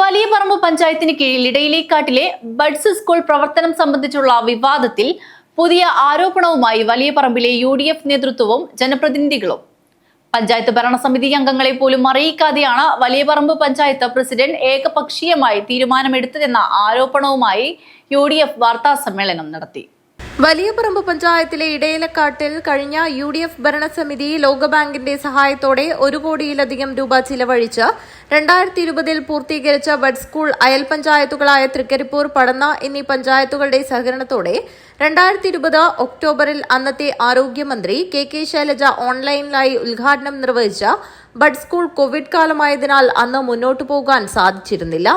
വലിയ പറമ്പ് പഞ്ചായത്തിന് കീഴിൽ ഇടയിലേക്കാട്ടിലെ ബഡ്സ് സ്കൂൾ പ്രവർത്തനം സംബന്ധിച്ചുള്ള വിവാദത്തിൽ പുതിയ ആരോപണവുമായി വലിയ പറമ്പിലെ യു ഡി എഫ് നേതൃത്വവും ജനപ്രതിനിധികളും. പഞ്ചായത്ത് ഭരണസമിതി അംഗങ്ങളെ പോലും അറിയിക്കാതെയാണ് വലിയ പറമ്പ് പഞ്ചായത്ത് പ്രസിഡന്റ് ഏകപക്ഷീയമായി തീരുമാനമെടുത്തതെന്ന ആരോപണവുമായി യു ഡി എഫ് വാർത്താ സമ്മേളനം നടത്തി. വലിയ പറമ്പ് പഞ്ചായത്തിലെ ഇടയിലക്കാട്ടിൽ കഴിഞ്ഞ യു ഡി എഫ് ഭരണസമിതി ലോകബാങ്കിന്റെ സഹായത്തോടെ ഒരു കോടിയിലധികം രൂപ ചിലവഴിച്ച് രണ്ടായിരത്തി ഇരുപതിൽ പൂർത്തീകരിച്ച ബഡ് സ്കൂൾ അയൽ പഞ്ചായത്തുകളായ തൃക്കരിപ്പൂർ പടന്ന എന്നീ പഞ്ചായത്തുകളുടെ സഹകരണത്തോടെ രണ്ടായിരത്തി ഇരുപത് ഒക്ടോബറിൽ അന്നത്തെ ആരോഗ്യമന്ത്രി കെ കെ ശൈലജ ഓൺലൈനിലായി ഉദ്ഘാടനം നിർവഹിച്ച ബഡ് സ്കൂൾ കോവിഡ് കാലമായതിനാൽ അന്ന് മുന്നോട്ടു പോകാൻ സാധിച്ചിരുന്നില്ല.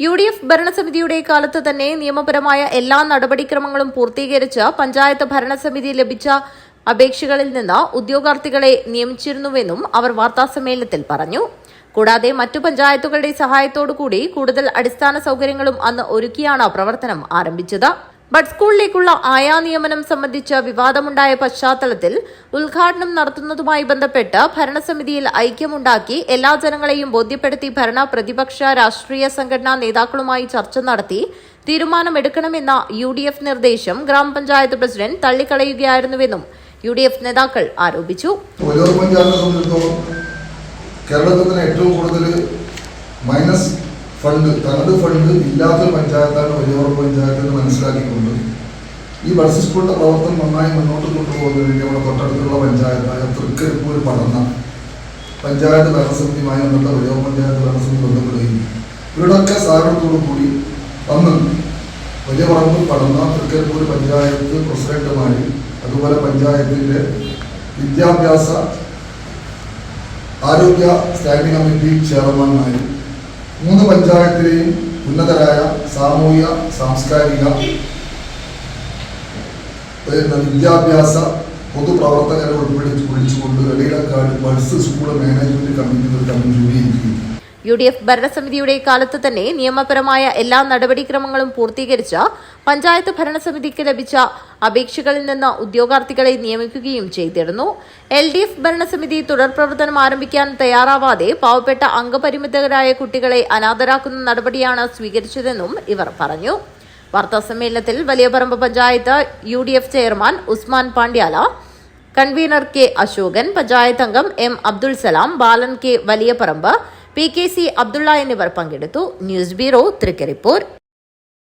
യു ഡി എഫ് ഭരണസമിതിയുടെ കാലത്ത് തന്നെ നിയമപരമായ എല്ലാ നടപടിക്രമങ്ങളും പൂർത്തീകരിച്ച് പഞ്ചായത്ത് ഭരണസമിതി ലഭിച്ച അപേക്ഷകളിൽ നിന്ന് ഉദ്യോഗാർത്ഥികളെ നിയമിച്ചിരുന്നുവെന്നും അവർ വാർത്താസമ്മേളനത്തിൽ പറഞ്ഞു. കൂടാതെ മറ്റു പഞ്ചായത്തുകളുടെ സഹായത്തോടുകൂടി കൂടുതൽ അടിസ്ഥാന സൌകര്യങ്ങളും അന്ന് ഒരുക്കിയാണ് പ്രവർത്തനം ആരംഭിച്ചത്. ബഡ് സ്കൂളിലേക്കുള്ള ആയാ നിയമനം സംബന്ധിച്ച വിവാദമുണ്ടായ പശ്ചാത്തലത്തിൽ ഉദ്ഘാടനം നടത്തുന്നതുമായി ബന്ധപ്പെട്ട് ഭരണസമിതിയിൽ ഐക്യമുണ്ടാക്കി എല്ലാ ജനങ്ങളെയും ബോധ്യപ്പെടുത്തി ഭരണ പ്രതിപക്ഷ രാഷ്ട്രീയ സംഘടനാ നേതാക്കളുമായി ചർച്ച നടത്തി തീരുമാനമെടുക്കണമെന്ന യു ഡി എഫ് നിർദ്ദേശം ഗ്രാമപഞ്ചായത്ത് പ്രസിഡന്റ് തള്ളിക്കളയുകയായിരുന്നുവെന്നും യു ഡി എഫ് നേതാക്കൾ ആരോപിച്ചു കേരളത്തിൽ ഏറ്റവും കൂടുതൽ മൈനസ് ഫണ്ട് തനത് ഫണ്ട് ഇല്ലാത്തൊരു പഞ്ചായത്താണ് വലിയോറ പഞ്ചായത്ത് എന്ന് മനസ്സിലാക്കിക്കൊണ്ട് ഈ ബഡ്സ് സ്കൂളിന്റെ പ്രവർത്തനം നന്നായി മുന്നോട്ട് കൊണ്ടുപോകുന്നതിന് വേണ്ടി നമ്മുടെ തൊട്ടടുത്തുള്ള പഞ്ചായത്തായ തൃക്കരിപ്പൂർ പടന്ന പഞ്ചായത്ത് ഭരണസമിതിയുമായി ബന്ധപ്പെട്ട വലിയോറ പഞ്ചായത്ത് ഭരണസമിതി ബന്ധപ്പെടുകയും ഇവരുടെയൊക്കെ സഹകരണത്തോടു കൂടി അന്ന് വലിയ പറമ്പ് പടന്ന തൃക്കരിപ്പൂർ പഞ്ചായത്ത് പ്രസിഡന്റുമാര് അതുപോലെ പഞ്ചായത്തിന്റെ വിദ്യാഭ്യാസ ആരോഗ്യ സ്റ്റാൻഡിംഗ് കമ്മിറ്റി ചെയർമാൻമാരും മൂന്ന് പഞ്ചായത്തിലെയും ഉന്നതരായ സാമൂഹിക സാംസ്കാരിക വിദ്യാഭ്യാസ പൊതുപ്രവർത്തകരെ ഉൾപ്പെടുത്തി വിളിച്ചുകൊണ്ട് Edayilakkad pulse school management committee committee രൂപീകരിക്കുകയും യു ഡി എഫ് ഭരണസമിതിയുടെ കാലത്ത് തന്നെ നിയമപരമായ എല്ലാ നടപടിക്രമങ്ങളും പൂർത്തീകരിച്ച പഞ്ചായത്ത് ഭരണസമിതിക്ക് ലഭിച്ച അപേക്ഷകളിൽ നിന്ന് ഉദ്യോഗാർത്ഥികളെ നിയമിക്കുകയും ചെയ്തിരുന്നു. എൽ ഡി എഫ് ഭരണസമിതി തുടർ പ്രവർത്തനം ആരംഭിക്കാൻ തയ്യാറാവാതെ പാവപ്പെട്ട അംഗപരിമിതരായ കുട്ടികളെ അനാഥരാക്കുന്ന നടപടിയാണ് സ്വീകരിച്ചതെന്നും ഇവർ പറഞ്ഞു. വാർത്താസമ്മേളനത്തിൽ Valiyaparamba panchayat U D F chairman Usman Pandyala convener K Ashokan panchayat അംഗം M Abdul Salam Balan K Valiyaparamba P K C Abdulla എന്നിവർ പങ്കെടുത്തു. News bureau Trikaripur.